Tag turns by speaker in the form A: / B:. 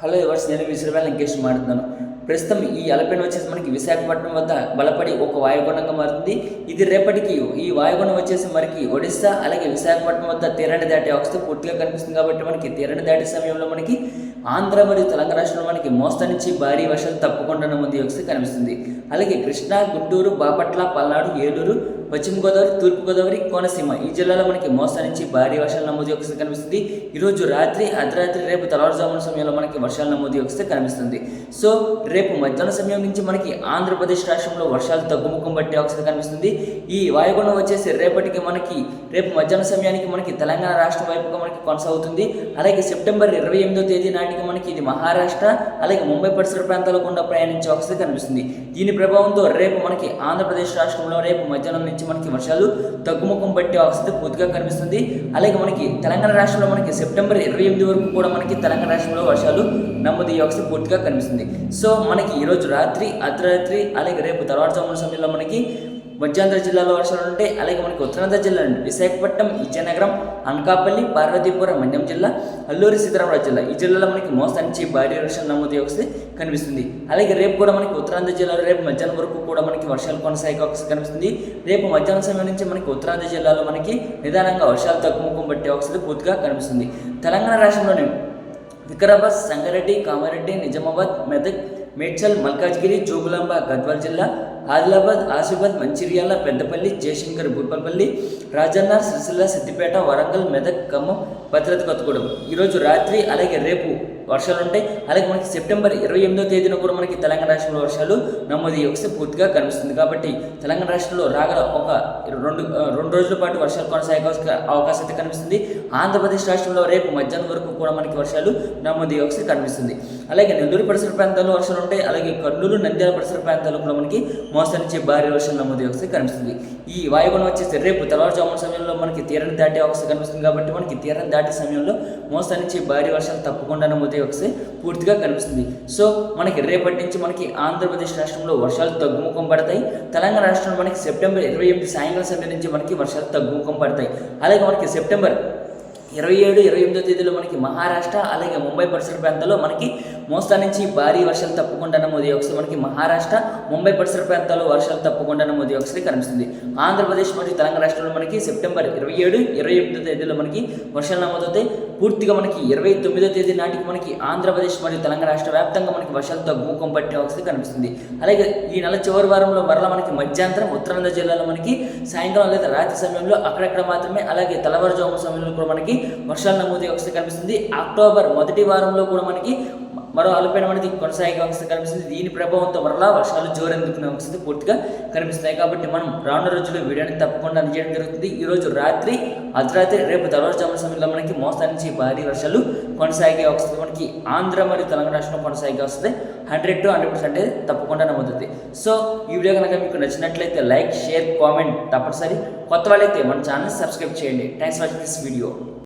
A: Hello ఎవర్స్ నేను విసిరివేల వెంకటేష్ మాట్లాడుతున్నాను. ప్రస్తుతం ఈ అలపెన్ వచ్చేసి మనకి విశాఖపట్నం వద్ద బలపడి ఒక వాయుగుండంగా మారుతుంది. ఇది రేపటికి ఈ వాయుగుండం వచ్చేసి మనకి ఒడిస్సా అలాగే విశాఖపట్నం వద్ద తీరాన్ని దాటే అవస్థ పూర్తిగా కనిపిస్తుంది కాబట్టి మనకి తీరాన్ని దాటే సమయంలో మనకి ఆంధ్ర మరియు తెలంగాణ రాష్ట్రంలో మనకి మోస్తా నుంచి భారీ వర్షాలు తప్పకుండా నమోదు వ్యవస్థ కనిపిస్తుంది. అలాగే కృష్ణా గుంటూరు బాపట్ల పల్నాడు ఏలూరు పశ్చిమ గోదావరి తూర్పు గోదావరి కోనసీమ. ఈ జిల్లాలో మనకి మోస్తా నుంచి భారీ వర్షాలు నమోదు వ్యవస్థ కనిపిస్తుంది. ఈరోజు రాత్రి అర్ధరాత్రి రేపు తెల్లవారుజామున సమయంలో మనకి వర్షాలు నమోదు వ్యవస్థ కనిపిస్తుంది. సో రేపు మధ్యాహ్న సమయం నుంచి మనకి ఆంధ్రప్రదేశ్ రాష్ట్రంలో వర్షాలు తగ్గుముఖం పట్టే అవకాశం కనిపిస్తుంది. ఈ వాయుగుండం వచ్చేసి రేపటికి మనకి రేపు మధ్యాహ్న సమయానికి మనకి తెలంగాణ రాష్ట్రం వైపుగా మనకి కొనసాగుతుంది. అలాగే సెప్టెంబర్ ఇరవై ఎనిమిదో తేదీ నాటికి మనకి ఇది మహారాష్ట్ర అలాగే ముంబై పరిసర ప్రాంతాల గుండా ప్రయాణించే అవకాశం కనిపిస్తుంది. దీని ప్రభావంతో రేపు మనకి ఆంధ్రప్రదేశ్ రాష్ట్రంలో రేపు మధ్యాహ్నం నుంచి మనకి వర్షాలు తగ్గుముఖం పట్టే అవస్థ పూర్తిగా కనిపిస్తుంది. అలాగే మనకి తెలంగాణ రాష్ట్రంలో మనకి సెప్టెంబర్ ఇరవై ఎనిమిది వరకు కూడా మనకి తెలంగాణ రాష్ట్రంలో వర్షాలు నమోదు ఈ అవస్థ పూర్తిగా కనిపిస్తుంది. సో మనకి ఈరోజు రాత్రి అర్ధరాత్రి అలాగే రేపు తర్వాత సమయంలో మనకి మధ్యాంధ్ర జిల్లాలో వర్షాలు ఉంటాయి అలాగే మనకి ఉత్తరాంధ్ర జిల్లా నుండి విశాఖపట్నం విజయనగరం అనకాపల్లి పార్వతీపురం మండ్యం జిల్లా అల్లూరి సీతారామరాజు జిల్లా. ఈ జిల్లాలో మనకి మోస్తా నుంచి భారీ వర్షాలు నమోదు వస్తే కనిపిస్తుంది. అలాగే రేపు కూడా మనకి ఉత్తరాంధ్ర జిల్లాలో రేపు మధ్యాహ్నం వరకు కూడా మనకి వర్షాలు కొనసాగే అవకాశం కనిపిస్తుంది. రేపు మధ్యాహ్నం సమయం నుంచి మనకి ఉత్తరాంధ్ర జిల్లాలో మనకి నిదానంగా వర్షాలు తగ్గుముఖం పట్టే అవకాశం పూర్తిగా కనిపిస్తుంది. తెలంగాణ రాష్ట్రంలోని వికారాబాద్ సంగారెడ్డి కామారెడ్డి నిజామాబాద్ మెదక్ మేడ్చల్ మల్కాజ్గిరి జోగులాంబ గద్వాల్ జిల్లా ఆదిలాబాద్ ఆసిఫాబాద్ మంచిర్యాల పెద్దపల్లి జయశంకర్ భూపాలపల్లి రాజన్న సిరిసిల్ల సిద్దిపేట వరంగల్ మెదక్ ఖమ్మం భద్రత కొత్తగూడెం. ఈరోజు రాత్రి అలాగే రేపు వర్షాలు ఉంటాయి. అలాగే మనకి సెప్టెంబర్ ఇరవై ఎనిమిదో తేదీన కూడా మనకి తెలంగాణ రాష్ట్రంలో వర్షాలు నమోదు ఒకసారి పూర్తిగా కనిపిస్తుంది. కాబట్టి తెలంగాణ రాష్ట్రంలో రాగల ఒక రెండు రెండు రోజుల పాటు వర్షాలు కొనసాగే అవకాశం అయితే కనిపిస్తుంది. ఆంధ్రప్రదేశ్ రాష్ట్రంలో రేపు మధ్యాహ్నం వరకు కూడా మనకి వర్షాలు నమోదు ఒకసారి కనిపిస్తుంది. అలాగే నెల్లూరు పరిసర ప్రాంతాల్లో వర్షాలు ఉంటాయి. అలాగే కర్నూలు నంద్యాల పరిసర ప్రాంతాల్లో కూడా మనకి మోసం నుంచి భారీ వర్షాలు నమోదు వ్యవస్థ కనిపిస్తుంది. ఈ వాయుగుణం వచ్చేసి రేపు తెల్లవారుజామున సమయంలో మనకి తీరని దాటే అవకాశం కనిపిస్తుంది కాబట్టి మనకి తీరని దాటే సమయంలో మోసం నుంచి భారీ వర్షాలు తప్పకుండా నమోదు వస్తే పూర్తిగా కనిపిస్తుంది. సో మనకి రేపటి నుంచి మనకి ఆంధ్రప్రదేశ్ రాష్ట్రంలో వర్షాలు తగ్గుముఖం పడతాయి. తెలంగాణ రాష్ట్రంలో మనకి సెప్టెంబర్ ఇరవై ఎనిమిది సాయంకాలం సమయం నుంచి మనకి వర్షాలు తగ్గుముఖం పడతాయి. అలాగే మనకి సెప్టెంబర్ ఇరవై ఏడు ఇరవై ఎనిమిదో తేదీలో మనకి మహారాష్ట్ర అలాగే ముంబై పరిసర ప్రాంతాల్లో మనకి మోస్తా నుంచి భారీ వర్షాలు తప్పకుండా నమోదు ఒకసారి మనకి మహారాష్ట్ర ముంబై పరిసర ప్రాంతాల్లో వర్షాలు తప్పకుండా నమోదు ఒకసారి కనిపిస్తుంది. ఆంధ్రప్రదేశ్ మరియు తెలంగాణ రాష్ట్రంలో మనకి సెప్టెంబర్ ఇరవై ఏడు ఇరవై ఎనిమిదో తేదీలో మనకి వర్షాలు నమోదవుతాయి. పూర్తిగా మనకి ఇరవై తొమ్మిదో తేదీ నాటికి మనకి ఆంధ్రప్రదేశ్ మరియు తెలంగాణ రాష్ట్ర వ్యాప్తంగా మనకి వర్షాలతో భూకం పట్టే అవసరం కనిపిస్తుంది. అలాగే ఈ నెల చివరి వారంలో మరలా మనకి మధ్యాంతరం ఉత్తరాంధ్ర జిల్లాలో మనకి సాయంకాలం లేదా రాత్రి సమయంలో అక్కడక్కడ మాత్రమే అలాగే తెల్లవారుజాము సమయంలో కూడా మనకి వర్షాలు నమోదు వ్యవస్థ కనిపిస్తుంది అక్టోబర్ మొదటి వారంలో కూడా మనకి మరో అల్పీనం అనేది కొనసాగే అవస్థ కనిపిస్తుంది దీని ప్రభావంతో మరలా వర్షాలు జోరెందుకునే అవస్థ పూర్తిగా కనిపిస్తాయి కాబట్టి మనం రానున్న రోజుల్లో వీడియోని తప్పకుండా అందజేయడం జరుగుతుంది. ఈ రోజు రాత్రి అర్ధరాత్రి రేపు తెల్లవారుజామున సమయంలో మనకి మోస్తా నుంచి భారీ వర్షాలు కొనసాగే అవస్థ మనకి ఆంధ్ర మరియు తెలంగాణ రాష్ట్రంలో కొనసాగే వస్తుంది హండ్రెడ్ టు హండ్రెడ్ పర్సెంట్ తప్పకుండా నమ్ముతుంది సో ఈ వీడియో కనుక మీకు నచ్చినట్లయితే లైక్ షేర్ కామెంట్ తప్పనిసరి. కొత్త వాళ్ళైతే మన ఛానల్ సబ్స్క్రైబ్ చేయండి. Thanks for this video.